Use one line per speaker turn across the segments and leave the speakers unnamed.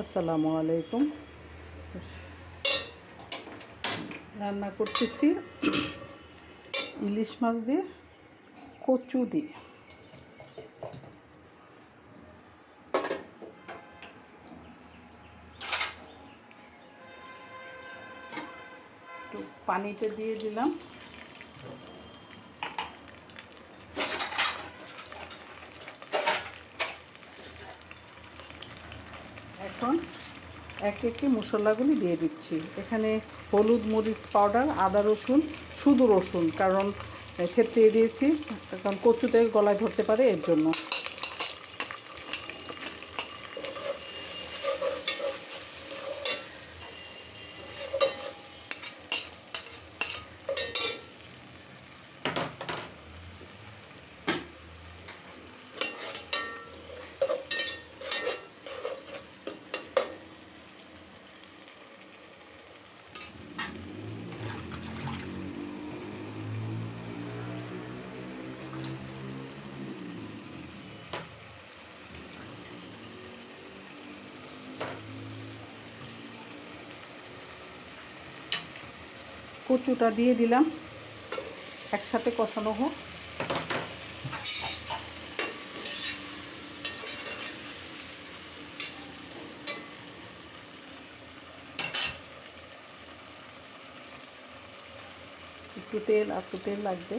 আসসালামু আলাইকুম। রান্না করতেছি ইলিশ মাছ দিয়ে কচু দিয়ে। একটু পানিটা দিয়ে দিলাম। এখন এক একটি মশলাগুলি দিয়ে দিচ্ছি। এখানে হলুদ মরিচ পাউডার, আদা রসুন, শুধু রসুন, কারণ খেতে দিয়েছি, কারণ কচুতে গলায় ধরতে পারে, এর জন্য। কচুটা দিয়ে দিলাম। একসাথে কষানো হোক। একটু তেল আর তেল লাগবে।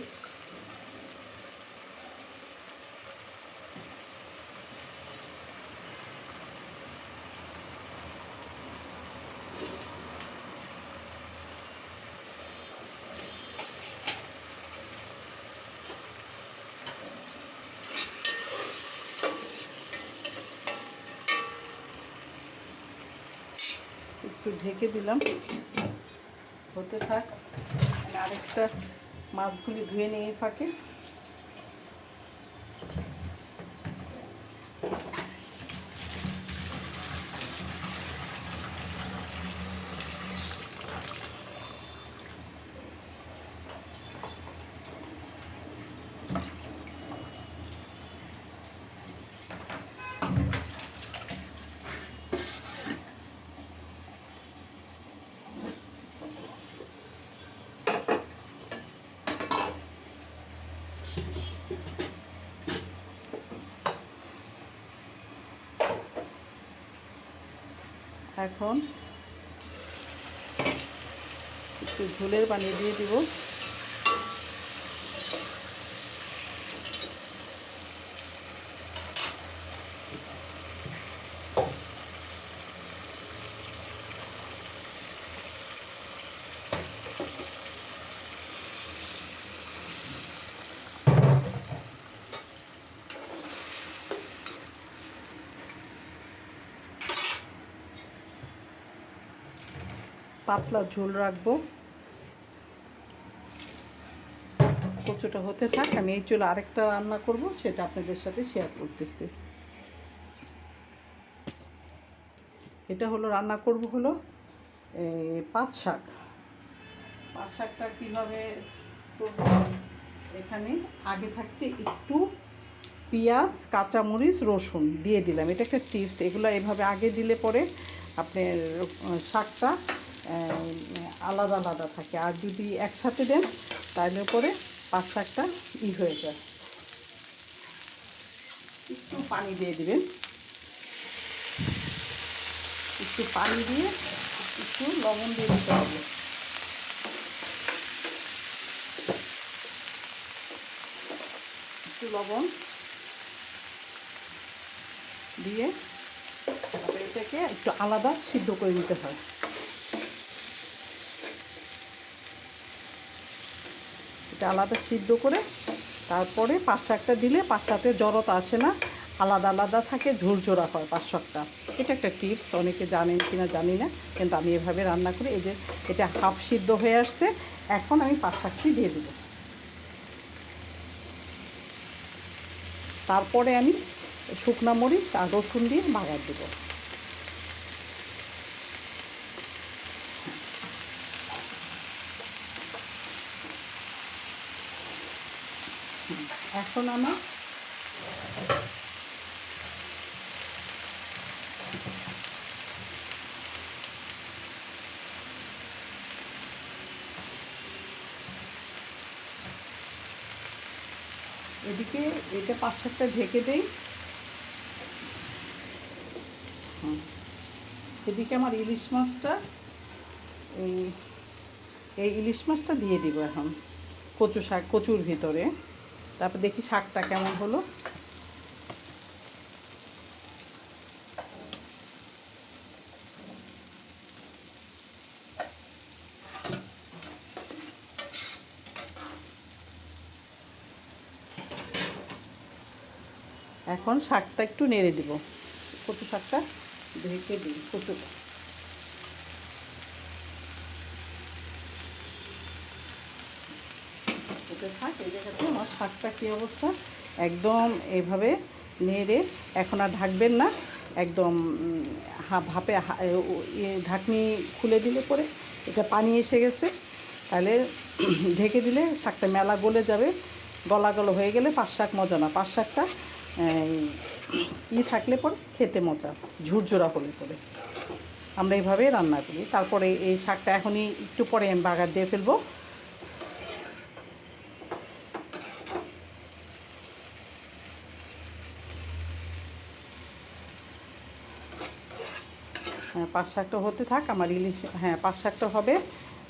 একটু ঢেকে দিলাম। হতে থাক। আরেকটা মাছগুলি ধুয়ে নিয়ে ফাঁকে এখন একটু ঝোলের পানি দিয়ে দিব। পাতলা ঝোল রাখব। কচুটা হতে থাক, আমি এই চুলে আরেকটা রান্না করব, সেটা আপনাদের সাথে শেয়ার করতেছি। এটা হলো রান্না করব হলো পাট শাক। পাট শাকটা কীভাবে করব? এখানে আগে থাকতে একটু পেঁয়াজ, কাঁচামরিচ, রসুন দিয়ে দিলাম। এটা একটা টিপস এগুলো এভাবে আগে দিলে পরে আপনার শাকটা আলাদা আলাদা থাকে। আর যদি একসাথে দেন, তাহলে পরে পাট শাকটা ই হয়ে যায়। একটু পানি দিয়ে দিবেন। একটু পানি দিয়ে একটু লবণ দিয়ে দিতে হবে। একটু লবণ দিয়ে এটাকে একটু আলাদা সিদ্ধ করে নিতে হয়। আলাদা সিদ্ধ করে তারপরে পাঁচ শাকটা দিলে পাঁচ শাকে জড়তা আসে না, আলাদা আলাদা থাকে, ঝুরঝোরা হয় পাঁচ শাকটা এটা একটা টিপস অনেকে জানেন কি না জানি না, কিন্তু আমি এভাবে রান্না করি। এই যে এটা হাফ সিদ্ধ হয়ে আসছে, এখন আমি পাঁচ শাকটি দিয়ে দেবো। তারপরে আমি শুকনা মরিচ আর রসুন দিয়ে বাগার দেবো। এখন আমার এদিকে এটা পাঁচ সাতটা ঢেকে দেই। এদিকে আমার ইলিশ মাছটা, এই এই ইলিশ মাছটা দিয়ে দিব এখন, কচু শাক, কচুর ভিতরে। তারপর দেখি শাকটা কেমন হলো। এখন শাকটা একটু নেড়ে দিব। কচু শাকটা ঢেকে দিই কচুটা। আমার শাকটা কী অবস্থা? একদম এইভাবে নেড়ে, এখন আর ঢাকবেন না, একদম ভাপে ঢাকনি খুলে দিলে পরে এটা পানি এসে গেছে, তাহলে ঢেকে দিলে শাকটা মেলা গলে যাবে গলা গলা হয়ে গেলে পাঁচ শাক মজা না পাঁচ শাকটা ই থাকলে পরে খেতে মজা, ঝুরঝোরা হলে পরে। আমরা এইভাবেই রান্না করি, তারপরে এই শাকটা এখনই একটু পরে আমি বাগার দিয়ে ফেলব হ্যাঁ পাঁচ শাকটা হতে থাক, আমার ইলিশ হ্যাঁ পাঁচ শাকটা হবে।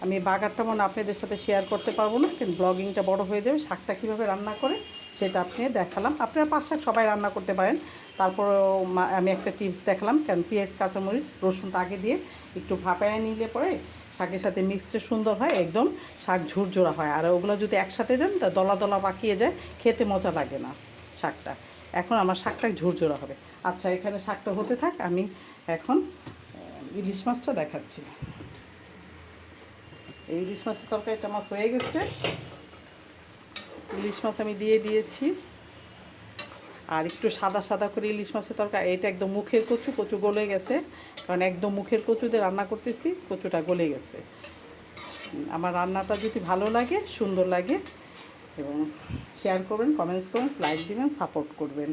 আমি বাগারটা মনে আপনাদের সাথে শেয়ার করতে পারব না কিন্তু ব্লগিংটা বড় হয়ে যাবে। শাকটা কীভাবে রান্না করে সেটা আপনি দেখালাম। আপনারা পাঁচ শাক সবাই রান্না করতে পারেন। তারপরেও মা- আমি একটা টিপস দেখালাম, কারণ পেঁয়াজ, কাঁচামরিচ রসুনটা আগে দিয়ে একটু ভাপায় নিলে পরে শাকের সাথে মিক্সটা সুন্দর হয়, একদম শাক ঝুরঝোরা হয়। আর ওগুলো যদি একসাথে দেন, তা দলা দলা পাকিয়ে যায়, খেতে মজা লাগে না শাকটা। এখন আমার শাকটা ঝুরঝোরা হবে। আচ্ছা এখানে শাকটা হতে থাক, আমি এখন ইলিশ মাছটা দেখাচ্ছি। এই ইলিশ মাছের তরকারিটা আমার হয়ে গেছে। ইলিশ মাছ আমি দিয়ে দিয়েছি। আর একটু সাদা সাদা করে ইলিশ মাছের তরকারি, এটা একদম মুখের কচু কচু গলে গেছে। কারণ একদম মুখের কচু দিয়ে রান্না করতেছি, কচুটা গলে গেছে। আমার রান্নাটা যদি ভালো লাগে, সুন্দর লাগে, এবং শেয়ার করবেন কমেন্টস করবেন লাইক দিবেন সাপোর্ট করবেন।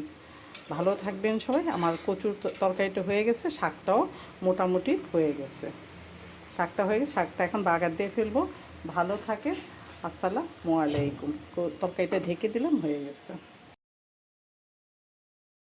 ভালো থাকবেন সবাই। আমার কচুর তরকারিটা হয়ে গেছে, শাকটাও মোটামুটি হয়ে গেছে। শাকটা হয়ে গেছে, শাকটা এখন বাগার দিয়ে ফেলব। ভালো থাকে আসসালামু আলাইকুম। তরকারিটা ঢেকে দিলাম, হয়ে গেছে।